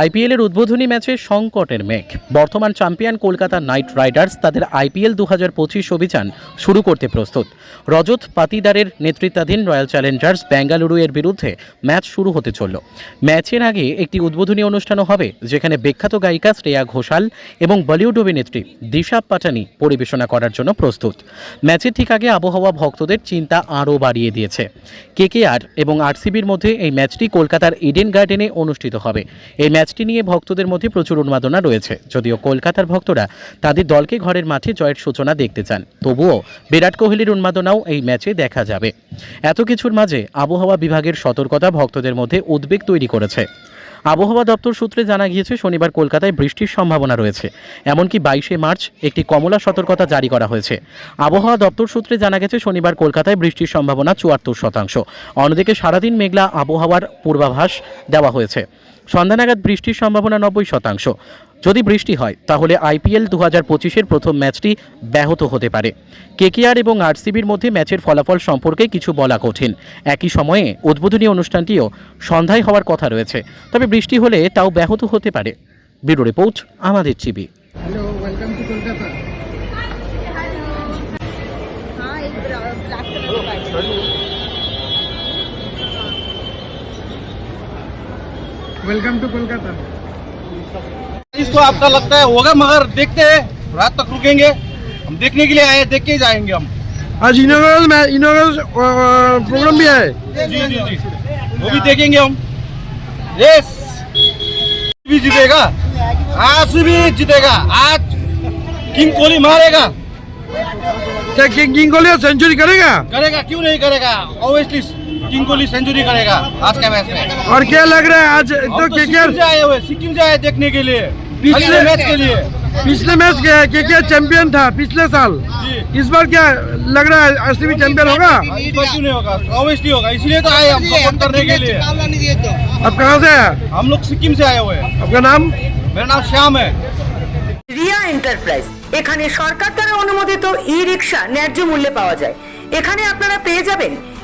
আইপিএলের উদ্বোধনী ম্যাচে সংকটের মেঘ। বর্তমান champion Kolkata Knight Riders IPL IPL দু হাজার পঁচিশ অভিযান শুরু করতে প্রস্তুত। রজত পাতিদারের নেতৃত্বাধীন রয়্যাল চ্যালেঞ্জার্স বেঙ্গালুরু এর বিরুদ্ধে ম্যাচ শুরু হতে চলল। ম্যাচের আগে একটি উদ্বোধনী অনুষ্ঠানও হবে, যেখানে বিখ্যাত গায়িকা শ্রেয়া ঘোষাল এবং বলিউড অভিনেত্রী দিশা পাটানি পরিবেশনা করার জন্য প্রস্তুত। ম্যাচের ঠিক আগে আবহাওয়া ভক্তদের চিন্তা আরও বাড়িয়ে দিয়েছে। কেকেআর এবং আরসিবির মধ্যে এই ম্যাচটি কলকাতার ইডেন গার্ডেনে অনুষ্ঠিত হবে। এই ম্যাচটি নিয়ে ভক্তদের মধ্যে প্রচুর উন্মাদনা রয়েছে। যদিও কলকাতার ভক্তরা তাদের দলকে ঘরের মাঠে জয়ের সূচনা দেখতে চান, তবুও বিরাট কোহলির উন্মাদনাও এই ম্যাচে দেখা যাবে। এত কিছুর মাঝে আবহাওয়া বিভাগের সতর্কতা ভক্তদের মধ্যে উদ্বেগ তৈরি করেছে। আবহাওয়া দপ্তর সূত্রে জানা গিয়েছে, শনিবার কলকাতায় বৃষ্টির সম্ভাবনা রয়েছে। এমনকি বাইশে মার্চ একটি কমলা সতর্কতা জারি করা হয়েছে। আবহাওয়া দপ্তর সূত্রে জানা গেছে, শনিবার কলকাতায় বৃষ্টির সম্ভাবনা চুয়াত্তর শতাংশ। অন্যদিকে সারাদিন মেঘলা আবহাওয়ার পূর্বাভাস দেওয়া হয়েছে। সন্ধ্যা নাগাদ বৃষ্টির সম্ভাবনা নব্বই শতাংশ। যদি বৃষ্টি হয় তাহলে আইপিএল দু হাজার পঁচিশের প্রথম ম্যাচটি ব্যাহত হতে পারে। কেকেআর এবং আরসিবির মধ্যে ম্যাচের ফলাফল সম্পর্কে কিছু বলা কঠিন। একই সময়ে উদ্বোধনী অনুষ্ঠানটিও সন্ধ্যায় হওয়ার কথা রয়েছে। তবে বৃষ্টি হলে তাও ব্যাহত হতে পারে। ব্যুরো রিপোর্ট আমাদের চিবি hello welcome to Kolkata. Welcome to Kolkata. इसको आपका लगता है होगा मगर देखते हैं। रात तक रुकेंगे। हम देखने के लिए आए देख के ही जाएँगे हम। आज इनोग्रल में इनोग्रल प्रोग्राम भी है। जी जी जी वो भी देखेंगे हम। यस भी जीतेगा। आज भी जीतेगा। आज किंग कोहली मारेगा। क्या किंग किंग कोहली सेंचुरी करेगा? करेगा क्यों नहीं करेगा? ऑब्वियसली किंग कोहली सेंचुरी करेगा आज के मैच में और क्या लग रहा है आज हम तो तो के सिक्किम से आए हुए सिक्किम से आए देखने के लिए पिछले- पिछले मैच के लिए पिछले मैच के के क्या चैंपियन था पिछले साल जी इस बार क्या लग रहा है आरसीबी चैंपियन होगा इस बार क्यों नहीं होगा ऑब्वियसली होगा इसलिए तो आए हम सपोर्ट करने के लिए आप कहाँ से हैं हम लोग सिक्किम से आए हुए हैं आपका नाम मेरा नाम श्याम है রিয়া এন্টারপ্রাইজ এখানে সরকার দ্বারা অনুমোদিত ই রিক্সা ন্যায্য মূল্যে পাওয়া যায় এখানে আপনারা পেয়ে যাবেন